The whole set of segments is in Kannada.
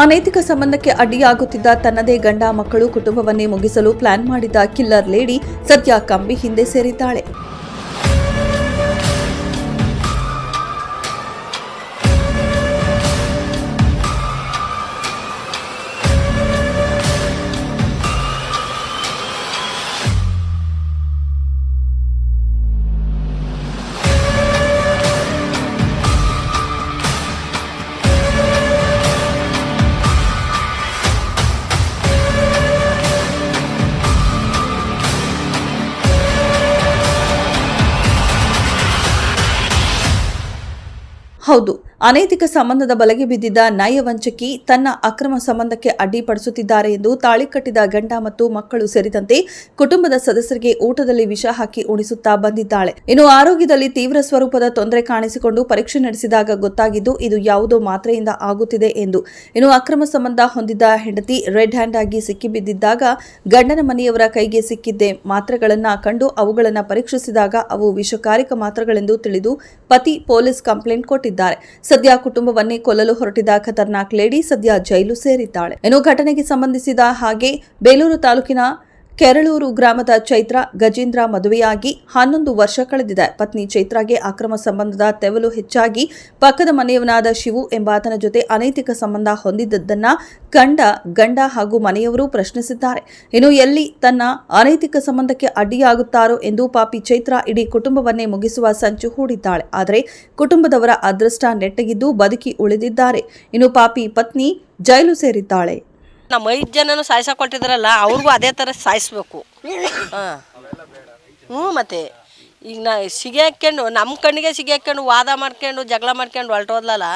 ಅನೈತಿಕ ಸಂಬಂಧಕ್ಕೆ ಅಡ್ಡಿಯಾಗುತ್ತಿದ್ದ ತನ್ನದೇ ಗಂಡ ಮಕ್ಕಳು ಕುಟುಂಬವನ್ನೇ ಮುಗಿಸಲು ಪ್ಲಾನ್ ಮಾಡಿದ್ದ ಕಿಲ್ಲರ್ ಲೇಡಿ ಸದ್ಯ ಕಂಬಿ ಹಿಂದೆ ಸೇರಿದ್ದಾಳೆ. ಹೌದು ಅನೈತಿಕ ಸಂಬಂಧದ ಬಲೆಗೆ ಬಿದ್ದಿದ್ದ ನಯವಂಚಕಿ ತನ್ನ ಅಕ್ರಮ ಸಂಬಂಧಕ್ಕೆ ಅಡ್ಡಿಪಡಿಸುತ್ತಿದ್ದಾರೆ ಎಂದು ತಾಳಿ ಕಟ್ಟಿದ ಗಂಡ ಮತ್ತು ಮಕ್ಕಳು ಸೇರಿದಂತೆ ಕುಟುಂಬದ ಸದಸ್ಯರಿಗೆ ಊಟದಲ್ಲಿ ವಿಷ ಹಾಕಿ ಉಣಿಸುತ್ತಾ ಬಂದಿದ್ದಾಳೆ. ಇನ್ನು ಆರೋಗ್ಯದಲ್ಲಿ ತೀವ್ರ ಸ್ವರೂಪದ ತೊಂದರೆ ಕಾಣಿಸಿಕೊಂಡು ಪರೀಕ್ಷೆ ನಡೆಸಿದಾಗ ಗೊತ್ತಾಗಿದ್ದು, ಇದು ಯಾವುದೋ ಮಾತ್ರೆಯಿಂದ ಆಗುತ್ತಿದೆ ಎಂದು. ಇನ್ನು ಅಕ್ರಮ ಸಂಬಂಧ ಹೊಂದಿದ್ದ ಹೆಂಡತಿ ರೆಡ್ ಹ್ಯಾಂಡ್ ಆಗಿ ಸಿಕ್ಕಿಬಿದ್ದಿದ್ದಾಗ ಗಂಡನ ಮನೆಯವರ ಕೈಗೆ ಸಿಕ್ಕಿದ್ದೆ ಮಾತ್ರೆಗಳನ್ನ ಕಂಡು ಅವುಗಳನ್ನು ಪರೀಕ್ಷಿಸಿದಾಗ ಅವು ವಿಷಕಾರಿಕ ಮಾತ್ರೆಗಳೆಂದು ತಿಳಿದು ಪತಿ ಪೊಲೀಸ್ ಕಂಪ್ಲೇಂಟ್ ಕೊಟ್ಟಿದ್ದಾರೆ. ಸದ್ಯ ಕುಟುಂಬವನ್ನೇ ಕೊಲ್ಲಲು ಹೊರಟಿದ್ದ ಖತರ್ನಾಕ್ ಲೇಡಿ ಸದ್ಯ ಜೈಲು ಸೇರಿದ್ದಾಳೆ. ಇನ್ನು ಘಟನೆಗೆ ಸಂಬಂಧಿಸಿದ ಹಾಗೆ ಬೇಲೂರು ತಾಲೂಕಿನ ಕೆರಳೂರು ಗ್ರಾಮದ ಚೈತ್ರ ಗಜೇಂದ್ರ ಮದುವೆಯಾಗಿ ಹನ್ನೊಂದು ವರ್ಷ ಕಳೆದಿದೆ. ಪತ್ನಿ ಚೈತ್ರಾಗೆ ಅಕ್ರಮ ಸಂಬಂಧದ ತೆವಲು ಹೆಚ್ಚಾಗಿ ಪಕ್ಕದ ಮನೆಯವನಾದ ಶಿವು ಎಂಬಾತನ ಜೊತೆ ಅನೈತಿಕ ಸಂಬಂಧ ಹೊಂದಿದ್ದನ್ನ ಕಂಡ ಗಂಡ ಹಾಗೂ ಮನೆಯವರು ಪ್ರಶ್ನಿಸಿದ್ದಾರೆ. ಇನ್ನು ಎಲ್ಲಿ ತನ್ನ ಅನೈತಿಕ ಸಂಬಂಧಕ್ಕೆ ಅಡ್ಡಿಯಾಗುತ್ತಾರೋ ಎಂದು ಪಾಪಿ ಚೈತ್ರ ಇಡೀ ಕುಟುಂಬವನ್ನೇ ಮುಗಿಸುವ ಸಂಚು ಹೂಡಿದ್ದಾಳೆ. ಆದರೆ ಕುಟುಂಬದವರ ಅದೃಷ್ಟ ನೆಟ್ಟಗಿದ್ದು ಬದುಕಿ ಉಳಿದಿದ್ದಾರೆ. ಇನ್ನು ಪಾಪಿ ಪತ್ನಿ ಜೈಲು ಸೇರಿದ್ದಾಳೆ. ನಮ್ಮ ಐದು ಜನನು ಸಾಯ್ಸಕ್ಕೆ ಕೊಟ್ಟಿದ್ರಲ್ಲ ಅವ್ರಿಗೂ ಅದೇ ಥರ ಸಾಯಿಸ್ಬೇಕು. ಹಾಂ. ಹ್ಞೂ ಮತ್ತೆ, ಈಗ ನಾ ಸಿಗಿ ಹಾಕ್ಕೊಂಡು ನಮ್ಮ ಕಣ್ಣಿಗೆ ಸಿಗಿ ಹಾಕ್ಕೊಂಡು, ವಾದ ಮಾಡ್ಕೊಂಡು, ಜಗಳ ಮಾಡ್ಕೊಂಡು ಹೊರಟೋದ್ಲಲ್ಲ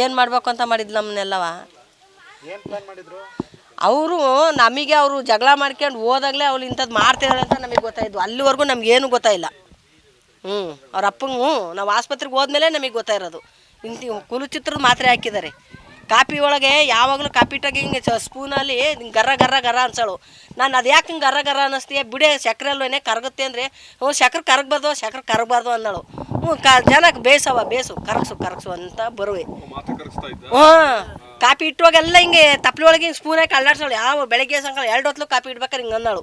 ಏನು ಮಾಡಬೇಕು ಅಂತ ಮಾಡಿದ್ಲು ನಮ್ಮನ್ನೆಲ್ಲವ? ಅವರು ನಮಗೆ ಅವರು ಜಗಳ ಮಾಡ್ಕೊಂಡು ಹೋದಾಗಲೇ ಅವ್ಳು ಇಂಥದ್ದು ಮಾಡ್ತಿದ್ದಾರೆ ಅಂತ ನಮಗೆ ಗೊತ್ತಾಯಿದ್ವು ಅಲ್ಲಿವರೆಗೂ ನಮಗೇನು ಗೊತ್ತಾಯಿಲ್ಲ ಹ್ಞೂ, ಅವ್ರ ಅಪ್ಪಂಗೆ ನಾವು ಆಸ್ಪತ್ರೆಗೆ ಹೋದ್ಮೇಲೆ ನಮಗೆ ಗೊತ್ತಾಯಿರೋದು. ಇಂಥ ಕುಲುಚಿತ್ರದ ಮಾತ್ರೆ ಹಾಕಿದ್ದಾರೆ. ಕಾಪಿ ಒಳಗೆ ಯಾವಾಗಲೂ ಕಾಪಿ ಇಟ್ಟಾಗ ಹಿಂಗೆ ಸ್ಪೂನಲ್ಲಿ ಹಿಂಗೆ ಗರ್ರ ಗರ್ರ ಗರ ಅನ್ಸಳು. ನಾನು ಅದು ಯಾಕೆ ಹಿಂಗೆ ಗರ ಗರ ಅನ್ನಿಸ್ತೀಯ? ಬಿಡೆ ಸಕ್ಕರೆ ಅಲ್ವೇನೆ ಕರಗುತ್ತೆ ಅಂದರೆ ಹ್ಞೂ ಸಕ್ಕರೆ ಕರಗಬಾರ್ದು ಸಕ್ಕರೆ ಕರಗಬಾರ್ದು ಅನ್ನಳು. ಹ್ಞೂ ಕ ಜನಕ್ಕೆ ಬೇಸವ ಬೇಸು ಕರಗಿಸು ಕರಗಿಸು ಅಂತ ಬರುವೆ. ಹ್ಞೂ ಕಾಪಿ ಇಟ್ಟುವಾಗೆಲ್ಲ ಹಿಂಗೆ ತಪ್ಪಲಿ ಒಳಗೆ ಹಿಂಗೆ ಸ್ಪೂನ್ ಹಾಕಿ ಅಲ್ಲಾಡ್ಸೋಳು. ಯಾವ ಬೆಳಗ್ಗೆ ಸಾಯಂಕಾಲ ಎರಡು ಹೊತ್ತು ಕಾಪಿ ಇಡ್ಬೇಕಾರೆ ಹಿಂಗೆ ಅನ್ನಳು.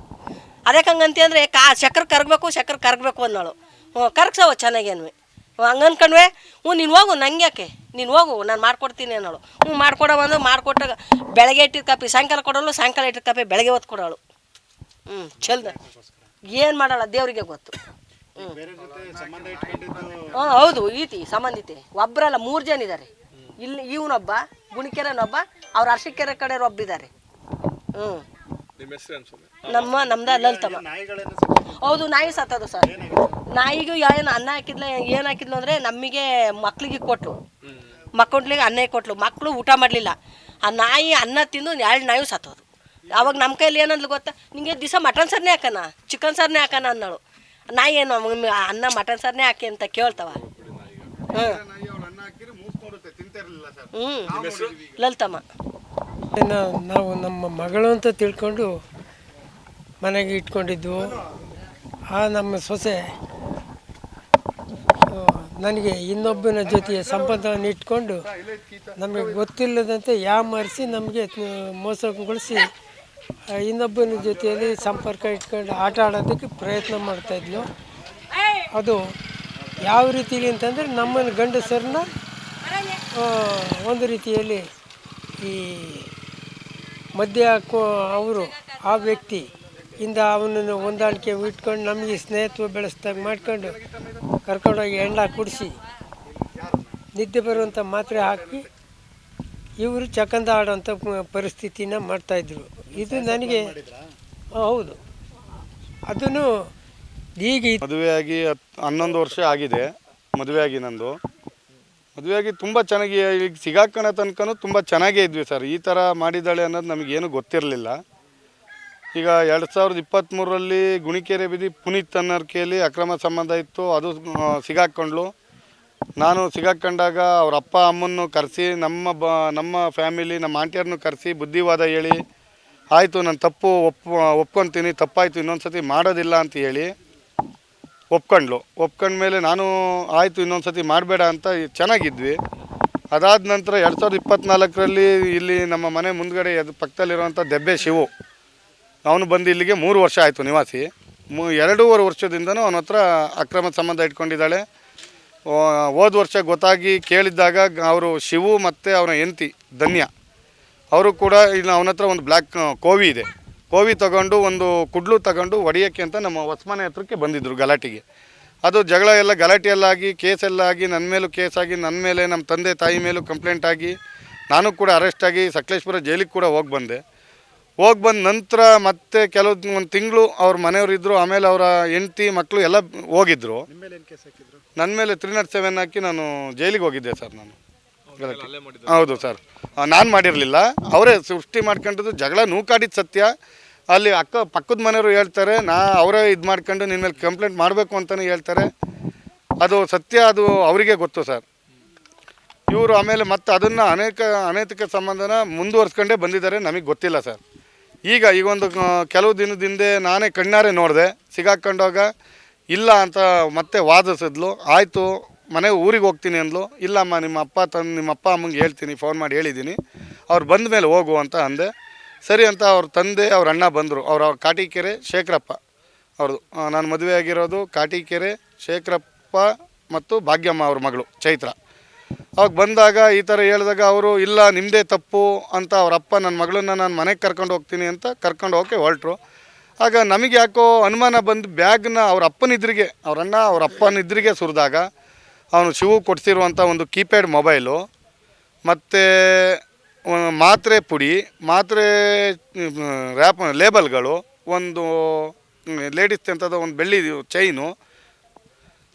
ಅದಕ್ಕೆ ಹಂಗಂತಿ ಅಂದರೆ ಕಾ ಸಕ್ಕರೆ ಕರಗಬೇಕು ಸಕ್ಕರೆ ಕರಗಬೇಕು ಅನ್ನೋಳು. ಹ್ಞೂ ಕರಗ್ಸವ ಚೆನ್ನಾಗೇನ್ವಿ. ಹಂಗೆ ಅನ್ಕಂಡ್ವೆ ಹ್ಞೂ ನೀನು ಹೋಗು ನಂಗೆ ಯಾಕೆ? ನೀನು ಹೋಗು ನಾನು ಮಾಡ್ಕೊಡ್ತೀನಿ ಅನ್ನೋಳು. ಹ್ಞೂ ಮಾಡ್ಕೊಡೋ ಬಂದು ಮಾಡಿಕೊಟ್ಟಾಗ ಬೆಳಗ್ಗೆ ಇಟ್ಟಿದ್ದ ಕಾಪಿ ಸಾಯಂಕಾಲ ಕೊಡೋಳು ಸಾಯಂಕಾಲ ಇಟ್ಟಿದ್ದ ಕಾಪಿ ಬೆಳಗ್ಗೆ ಹೊತ್ತು ಕೊಡೋಳು. ಹ್ಞೂ ಚಲ್ದ ಏನು ಮಾಡಲ್ಲ ದೇವರಿಗೆ ಗೊತ್ತು. ಹ್ಞೂ. ಹ್ಞೂ ಹೌದು ಈತಿ ಸಂಬಂಧಿತಿ ಒಬ್ಬರಲ್ಲ ಮೂರು ಜನ ಇದ್ದಾರೆ ಇಲ್ಲಿ ಇವನೊಬ್ಬ ಗುಣಿಕೆರೆನೊಬ್ಬ ಅವ್ರ ಅರ್ಶಿಕೆರೆ ಕಡೆ ಒಬ್ಬಿದ್ದಾರೆ ಹ್ಞೂ. ನಿಮ್ಮ ಹೆಸರು ಅನ್ಸುತ್ತೆ ನಮ್ಮ ನಮ್ದ ಲಲಿತಮ್ಮ. ಹೌದು ನಾಯಿ ಸತ್ತದು ಸರ್. ನಾಯಿಗೂ ಏನು ಅನ್ನ ಹಾಕಿದ್ಲ ಏನು ಹಾಕಿದ್ಲು ಅಂದರೆ ನಮಗೆ ಮಕ್ಳಿಗೆ ಕೊಟ್ಲು. ಮಕ್ಕಳಿಗೆ ಅನ್ನ ಕೊಟ್ಲು. ಮಕ್ಕಳು ಊಟ ಮಾಡಲಿಲ್ಲ. ಆ ನಾಯಿ ಅನ್ನ ತಿಂದು ಎರಡು ನಾಯಿ ಸತ್ತೋದು. ಅವಾಗ ನಮ್ಮ ಕೈಯಲ್ಲಿ ಏನಂದ್ಲು ಗೊತ್ತಾ? ನಿಂಗೆ ದಿವಸ ಮಟನ್ ಸರ್ನೇ ಹಾಕಣ ಚಿಕನ್ ಸರ್ನೇ ಹಾಕಣ ಅನ್ನೋಳು ನಾಯಿ ಏನು ಅನ್ನ ಮಟನ್ ಸರ್ನೇ ಹಾಕಿ ಅಂತ ಕೇಳ್ತವ. ಹ್ಞೂ ಹ್ಞೂ ಲಲಿತಮ್ಮ. ಇನ್ನು ನಾವು ನಮ್ಮ ಮಗಳು ಅಂತ ತಿಳ್ಕೊಂಡು ಮನೆಗೆ ಇಟ್ಕೊಂಡಿದ್ವು. ಆ, ನಮ್ಮ ಸೊಸೆ. ನನಗೆ ಇನ್ನೊಬ್ಬನ ಜೊತೆ ಸಂಬಂಧವನ್ನು ಇಟ್ಕೊಂಡು ನಮಗೆ ಗೊತ್ತಿಲ್ಲದಂತೆ ಯಾಮರಿಸಿ ನಮಗೆ ಮೋಸಗೊಳಿಸಿ ಇನ್ನೊಬ್ಬನ ಜೊತೆಯಲ್ಲಿ ಸಂಪರ್ಕ ಇಟ್ಕೊಂಡು ಆಟ ಆಡೋದಕ್ಕೆ ಪ್ರಯತ್ನ ಮಾಡ್ತಾಯಿದ್ಲು ಅದು ಯಾವ ರೀತಿಲಿ ಅಂತಂದರೆ ನಮ್ಮನ್ನು ಗಂಡಸರನ್ನ ಒಂದು ರೀತಿಯಲ್ಲಿ ಈ ಮಧ್ಯ ಅವರು, ಆ ವ್ಯಕ್ತಿ ಇಂದ ಅವನನ್ನು ಹೊಂದಾಣಿಕೆ ಇಟ್ಕೊಂಡು ನಮಗೆ ಸ್ನೇಹಿತ್ವ ಬೆಳೆಸ್ದಾಗ ಮಾಡ್ಕೊಂಡು ಕರ್ಕೊಂಡೋಗಿ ಹೆಂಡ ಕುಡಿಸಿ ನಿದ್ದೆ ಬರುವಂಥ ಮಾತ್ರೆ ಹಾಕಿ ಇವರು ಚಕಂದ ಆಡೋಂಥ ಪರಿಸ್ಥಿತಿನ ಮಾಡ್ತಾಯಿದ್ರು ಇದು ನನಗೆ ಹೌದು. ಅದನ್ನು ಈಗ ಮದುವೆಯಾಗಿ ಹತ್ತು ಹನ್ನೊಂದು ವರ್ಷ ಆಗಿದೆ ಮದುವೆಯಾಗಿ ನಂದು. ಮದುವೆಯಾಗಿ ತುಂಬ ಚೆನ್ನಾಗಿ, ಈಗ ಸಿಗಾಕೋಣ ತನಕನೂ ತುಂಬ ಚೆನ್ನಾಗೇ ಇದ್ವಿ ಸರ್. ಈ ಥರ ಮಾಡಿದ್ದಾಳೆ ಅನ್ನೋದು ನಮಗೇನು ಗೊತ್ತಿರಲಿಲ್ಲ. ಈಗ ಎರಡು ಸಾವಿರದ ಇಪ್ಪತ್ತ್ಮೂರರಲ್ಲಿ ಗುಣಿಕೆರೆ ಬೀದಿ ಪುನೀತ್ ಅನ್ನರ್ಕೆಯಲ್ಲಿ ಅಕ್ರಮ ಸಂಬಂಧ ಇತ್ತು. ಅದು ಸಿಗಾಕ್ಕೊಂಡ್ಳು ನಾನು ಸಿಗಾಕ್ಕೊಂಡಾಗ ಅವ್ರ ಅಪ್ಪ ಅಮ್ಮನ್ನು ಕರೆಸಿ, ನಮ್ಮ ಬ, ನಮ್ಮ ಫ್ಯಾಮಿಲಿ, ನಮ್ಮ ಆಂಟಿಯರನ್ನು ಕರೆಸಿ ಬುದ್ಧಿವಾದ ಹೇಳಿ, ಆಯಿತು, ನಾನು ತಪ್ಪು ಒಪ್, ಒಪ್ಕೊತೀನಿ, ತಪ್ಪಾಯಿತು ಇನ್ನೊಂದು ಸತಿ ಮಾಡೋದಿಲ್ಲ ಅಂತ ಹೇಳಿ ಒಪ್ಕೊಂಡ್ಳು ಒಪ್ಕೊಂಡ್ಮೇಲೆ ನಾನು ಆಯಿತು ಇನ್ನೊಂದು ಸತಿ ಮಾಡಬೇಡ ಅಂತ ಚೆನ್ನಾಗಿದ್ವಿ. ಅದಾದ ನಂತರ ಎರಡು ಸಾವಿರದ ಇಪ್ಪತ್ತ್ನಾಲ್ಕರಲ್ಲಿ ಇಲ್ಲಿ ನಮ್ಮ ಮನೆ ಮುಂದ್ಗಡೆ ಅದು ಪಕ್ಕದಲ್ಲಿರುವಂಥ ದೆಬ್ಬೆ ಶಿವು. ಅವನು ಬಂದು ಇಲ್ಲಿಗೆ ಮೂರು ವರ್ಷ ಆಯಿತು ನಿವಾಸಿ. ಮೂ, ಎರಡೂವರೆ ವರ್ಷದಿಂದನೂ ಅವನ ಹತ್ರ ಅಕ್ರಮ ಸಂಬಂಧ ಇಟ್ಕೊಂಡಿದ್ದಾಳೆ. ಹೋದ ವರ್ಷ ಗೊತ್ತಾಗಿ ಕೇಳಿದ್ದಾಗ ಅವರು ಶಿವು ಮತ್ತು ಅವನ ಹೆಂಡತಿ ಧನ್ಯ. ಅವರು ಕೂಡ ಇನ್ನು ಅವನ ಹತ್ರ ಒಂದು ಬ್ಲ್ಯಾಕ್ ಕೋವಿ ಇದೆ. ಕೋವಿ ತಗೊಂಡು ಒಂದು ಕುಡ್ಲು ತಗೊಂಡು ಹೊಡೆಯೋಕ್ಕೆ ಅಂತ ನಮ್ಮ ಹೊಸ್ಮನೆ ಹತ್ರಕ್ಕೆ ಬಂದಿದ್ದರು ಗಲಾಟೆಗೆ. ಅದು ಜಗಳ ಎಲ್ಲ ಗಲಾಟೆಯಲ್ಲಾಗಿ, ಕೇಸೆಲ್ಲಾಗಿ, ನನ್ನ ಮೇಲೂ ಕೇಸಾಗಿ, ನನ್ನ ಮೇಲೆ, ನಮ್ಮ ತಂದೆ ತಾಯಿ ಮೇಲೂ ಕಂಪ್ಲೇಂಟ್ ಆಗಿ ನಾನು ಕೂಡ ಅರೆಸ್ಟಾಗಿ ಸಕಲೇಶ್ಪುರ ಜೈಲಿಗೆ ಕೂಡ ಹೋಗಿ ಬಂದೆ. ಹೋಗಿ ಬಂದ ನಂತರ ಮತ್ತೆ ಕೆಲವು ಒಂದು ತಿಂಗಳು ಅವ್ರ ಮನೆಯವರು ಇದ್ದರು ಆಮೇಲೆ ಅವರ ಹೆಂಡತಿ ಮಕ್ಕಳು ಎಲ್ಲ ಹೋಗಿದ್ರು. ನನ್ನ ಮೇಲೆ ತ್ರೀ ನಾಟ್ ಸೆವೆನ್ ಹಾಕಿ ನಾನು ಜೈಲಿಗೆ ಹೋಗಿದ್ದೆ ಸರ್ ನಾನು. ಹೌದು ಸರ್. ನಾನು ಮಾಡಿರಲಿಲ್ಲ. ಅವರೇ ಸೃಷ್ಟಿ ಮಾಡ್ಕೊಂಡಿದ್ದು ಜಗಳ ನೂಕಾಡಿದ ಸತ್ಯ. ಅಲ್ಲಿ ಅಕ್ಕ ಪಕ್ಕದ ಮನೆಯವರು ಹೇಳ್ತಾರೆ ನಾ ಅವರೇ ಇದು ಮಾಡ್ಕೊಂಡು ನಿನ್ನ ಮೇಲೆ ಕಂಪ್ಲೇಂಟ್ ಮಾಡಬೇಕು ಅಂತಲೇ ಹೇಳ್ತಾರೆ. ಅದು ಸತ್ಯ ಅದು ಅವರಿಗೆ ಗೊತ್ತು ಸರ್. ಇವರು ಆಮೇಲೆ ಮತ್ತೆ ಅದನ್ನು ಅನೇಕ ಅನೈತಿಕ ಸಂಬಂಧನ ಮುಂದುವರ್ಸ್ಕೊಂಡೇ ಬಂದಿದ್ದಾರೆ ನಮಗೆ ಗೊತ್ತಿಲ್ಲ ಸರ್. ಈಗ ಈಗ ಒಂದು ಕೆಲವು ದಿನದಿಂದ ನಾನೇ ಕಣ್ಣಾರೆ ನೋಡಿದೆ. ಸಿಗಾಕೊಂಡಾಗ, ಇಲ್ಲ ಅಂತ ಮತ್ತೆ ವಾದಿಸಿದ್ಲು. ಆಯಿತು, ಮನೆ ಊರಿಗೆ ಹೋಗ್ತೀನಿ ಅಂದ್ಲು. ಇಲ್ಲಮ್ಮ, ನಿಮ್ಮ ಅಪ್ಪ ತಂದು ನಿಮ್ಮ ಅಪ್ಪ ಅಮ್ಮಂಗೆ ಹೇಳ್ತೀನಿ, ಫೋನ್ ಮಾಡಿ ಹೇಳಿದ್ದೀನಿ. ಅವ್ರು ಬಂದ ಮೇಲೆ ಹೋಗು ಅಂತ ಅಂದೆ. ಸರಿ ಅಂತ ಅವ್ರ ತಂದೆ, ಅವ್ರ ಅಣ್ಣ ಬಂದರು. ಅವ್ರ ಕಾಟಿಕೆರೆ ಶೇಖರಪ್ಪ ಅವ್ರದ್ದು ನಾನು ಮದುವೆ ಆಗಿರೋದು ಕಾಟಿಕೆರೆ ಶೇಖರಪ್ಪ ಮತ್ತು ಭಾಗ್ಯಮ್ಮ ಅವ್ರ ಮಗಳು, ಚೈತ್ರ. ಅವಾಗ ಬಂದಾಗ ಈ ಥರ ಹೇಳಿದಾಗ ಅವರು, ಇಲ್ಲ ನಿಮ್ಮದೇ ತಪ್ಪು ಅಂತ ಅವ್ರ ಅಪ್ಪ ನನ್ನ ಮಗಳನ್ನ ನಾನು ಮನೆಗೆ ಕರ್ಕೊಂಡು ಹೋಗ್ತೀನಿ ಅಂತ ಕರ್ಕೊಂಡು ಹೋಗಕ್ಕೆ ಹೊರಟ್ರು. ಆಗ ನಮಗೆ ಯಾಕೋ ಅನುಮಾನ ಬಂದು ಬ್ಯಾಗ್ನ ಅವ್ರ ಅಪ್ಪನ ಇದ್ರಿಗೆ, ಅವ್ರ ಅಣ್ಣ ಅವ್ರ ಅಪ್ಪನ ಇದ್ರಿಗೆ ಸುರಿದಾಗ ಅವನು ಶಿವು ಕೊಡಿಸಿರುವಂಥ ಒಂದು ಕೀಪ್ಯಾಡ್ ಮೊಬೈಲು, ಮತ್ತು ಮಾತ್ರೆ ಪುಡಿ, ಮಾತ್ರೆ ರ್ಯಾಪ್, ಲೇಬಲ್ಗಳು, ಒಂದು ಲೇಡೀಸ್ ಅಂತದ ಒಂದು ಬೆಳ್ಳಿ, ಚೈನು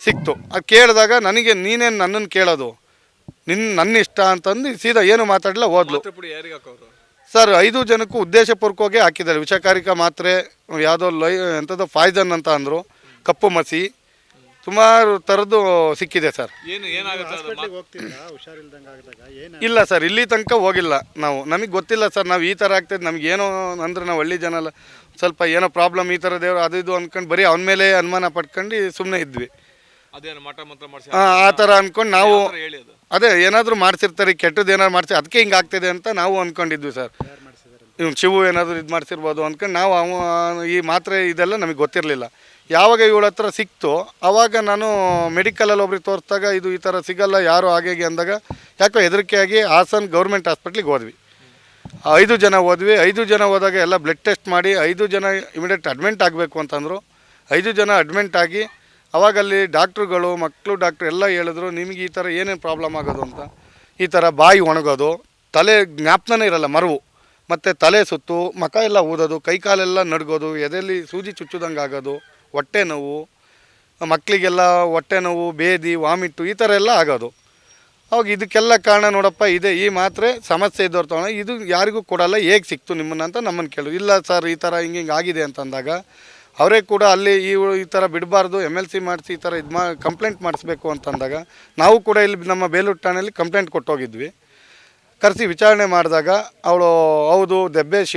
ಸಿಕ್ತು. ಅದು ಕೇಳಿದಾಗ ನನಗೆ ನೀನೇನು ನನ್ನನ್ನು ಕೇಳೋದು. ನಿನ್ನ ನನ್ನ ಇಷ್ಟ ಅಂತಂದು ಸೀದಾ ಏನು ಮಾತಾಡಲಿಲ್ಲ ಹೋದ್ಲು ಸರ್ ಐದು ಜನಕ್ಕೂ ಉದ್ದೇಶಪೂರ್ವಕವಾಗಿ ಹಾಕಿದ್ದಾರೆ. ವಿಷಕಾರಿಕ ಮಾತ್ರೆ ಯಾವುದೋ ಲೈ ಎಂಥದ್ದು ಫಾಯ್ಸನ್ ಅಂತ ಅಂದರು. ಕಪ್ಪು ಮಸಿ. ಸುಮಾರು ಥರದ್ದು ಸಿಕ್ಕಿದೆ ಸರ್. ಏನು ಏನಾಗುತ್ತೆ ಅದು? ಮಾ- ಹೋಗ್ತಿದ್ದ ಹುಷಾರಿಲ್ದಂಗೆ ಆಗಿದಾಗ ಏನು ಇಲ್ಲ ಸರ್ ಇಲ್ಲಿ ತನಕ ಹೋಗಿಲ್ಲ ನಾವು. ನಮಗೆ ಗೊತ್ತಿಲ್ಲ ಸರ್ ನಾವು ಈ ಥರ ಆಗ್ತದೆ ನಮ್ಗೆ ಏನೋ ಅಂದ್ರೆ ನಾವು ಹಳ್ಳಿ ಜನ ಅಲ್ಲ. ಸ್ವಲ್ಪ ಏನೋ ಪ್ರಾಬ್ಲಮ್ ಈ ಥರ ದೇವ್ರು ಅದು ಇದು ಅಂದ್ಕೊಂಡು ಬರೀ ಅವನ ಮೇಲೆ ಅನುಮಾನ ಪಟ್ಕೊಂಡು ಸುಮ್ಮನೆ ಇದ್ವಿ. ಆ ಥರ ಅಂದ್ಕೊಂಡು ನಾವು ಅದು ಏನಾದರೂ ಮಾಡ್ಸಿರ್ತಾರೆ ಕೆಟ್ಟದ್ದು ಏನಾದ್ರು ಮಾಡಿಸಿ ಅದಕ್ಕೆ ಹಿಂಗೆ ಆಗ್ತಿದೆ ಅಂತ ನಾವು ಅಂದ್ಕೊಂಡಿದ್ವಿ ಸರ್. ಇವ್ನು ಶಿವು ಏನಾದರೂ ಇದು ಮಾಡ್ಸಿರ್ಬೋದು ಅಂದ್ಕೊಂಡು ನಾವು ಅವ ಈ ಮಾತ್ರೆ ಇದೆಲ್ಲ ನಮಗೆ ಗೊತ್ತಿರಲಿಲ್ಲ. ಯಾವಾಗ ಇವಳ ಹತ್ರ ಸಿಕ್ತು ಆವಾಗ ನಾನು ಮೆಡಿಕಲಲ್ಲಿ ಒಬ್ರಿಗೆ ತೋರಿಸಿದಾಗ ಇದು ಈ ಥರ ಸಿಗಲ್ಲ ಯಾರು ಹಾಗೆ ಹೀಗೆ ಅಂದಾಗ ಯಾಕೋ ಹೆದರಿಕೆಯಾಗಿ ಹಾಸನ್ ಗೌರ್ಮೆಂಟ್ ಹಾಸ್ಪಿಟ್ಲಿಗೆ ಹೋದ್ವಿ. ಐದು ಜನ ಹೋದ್ವಿ ಐದು ಜನ ಹೋದಾಗ ಎಲ್ಲ ಬ್ಲಡ್ ಟೆಸ್ಟ್ ಮಾಡಿ ಐದು ಜನ ಇಮಿಡಿಯೇಟ್ ಅಡ್ಮಿಂಟ್ ಆಗಬೇಕು ಅಂತಂದರು. ಐದು ಜನ ಅಡ್ಮಿಂಟ್ ಆಗಿ ಅವಾಗ ಅಲ್ಲಿ ಡಾಕ್ಟ್ರುಗಳು, ಮಕ್ಕಳು ಡಾಕ್ಟ್ರು ಎಲ್ಲ ಹೇಳಿದ್ರು, ನಿಮಗೆ ಈ ಥರ ಏನೇನು ಪ್ರಾಬ್ಲಮ್ ಆಗೋದು ಅಂತ. ಈ ಥರ ಬಾಯಿ ಒಣಗೋದು, ತಲೆ ಜ್ಞಾಪನೇ ಇರಲ್ಲ, ಮರವು. ಮತ್ತು ತಲೆ ಸುತ್ತು, ಮಕ ಎಲ್ಲ ಊದೋದು ಕೈಕಾಲೆಲ್ಲ ನಡ್ಗೋದು, ಎದೆಯಲ್ಲಿ ಸೂಜಿ ಚುಚ್ಚುದಂಗೆ ಆಗೋದು, ಹೊಟ್ಟೆ ನೋವು, ಮಕ್ಕಳಿಗೆಲ್ಲ ಹೊಟ್ಟೆ ನೋವು, ಬೇದಿ, ವಾಮಿಟ್ಟು ಈ ಥರ ಎಲ್ಲ ಆಗೋದು. ಅವಾಗ ಇದಕ್ಕೆಲ್ಲ ಕಾರಣ ನೋಡಪ್ಪ, ಇದೆ. ಈ ಮಾತ್ರೆ ಸಮಸ್ಯೆ ಇದ್ದವ್ರು ತೊಗೊಂಡು, ಇದು ಯಾರಿಗೂ ಕೊಡಲ್ಲ, ಹೇಗೆ ಸಿಕ್ತು ನಿಮ್ಮನ್ನ ಅಂತ ನಮ್ಮನ್ನು ಕೇಳು. ಇಲ್ಲ ಸರ್, ಈ ಥರ ಹಿಂಗೆ ಹಿಂಗೆ ಆಗಿದೆ ಅಂತಂದಾಗ ಅವರೇ ಕೂಡ ಅಲ್ಲಿ ಈ ಈ ಥರ ಬಿಡಬಾರ್ದು ಎಂ ಎಲ್ ಸಿ ಮಾಡಿಸಿ ಈ ಥರ ಇದು ಮಾ ಕಂಪ್ಲೇಂಟ್ ಮಾಡಿಸ್ಬೇಕು ಅಂತಂದಾಗ ನಾವು ಕೂಡ ಇಲ್ಲಿ ನಮ್ಮ ಬೇಲೂರು ಠಾಣೆಯಲ್ಲಿ ಕಂಪ್ಲೇಂಟ್ ಕೊಟ್ಟೋಗಿದ್ವಿ. ಕರೆಸಿ ವಿಚಾರಣೆ ಮಾಡಿದಾಗ ಅವಳು, ಹೌದು, ದೆಬ್ಬೆ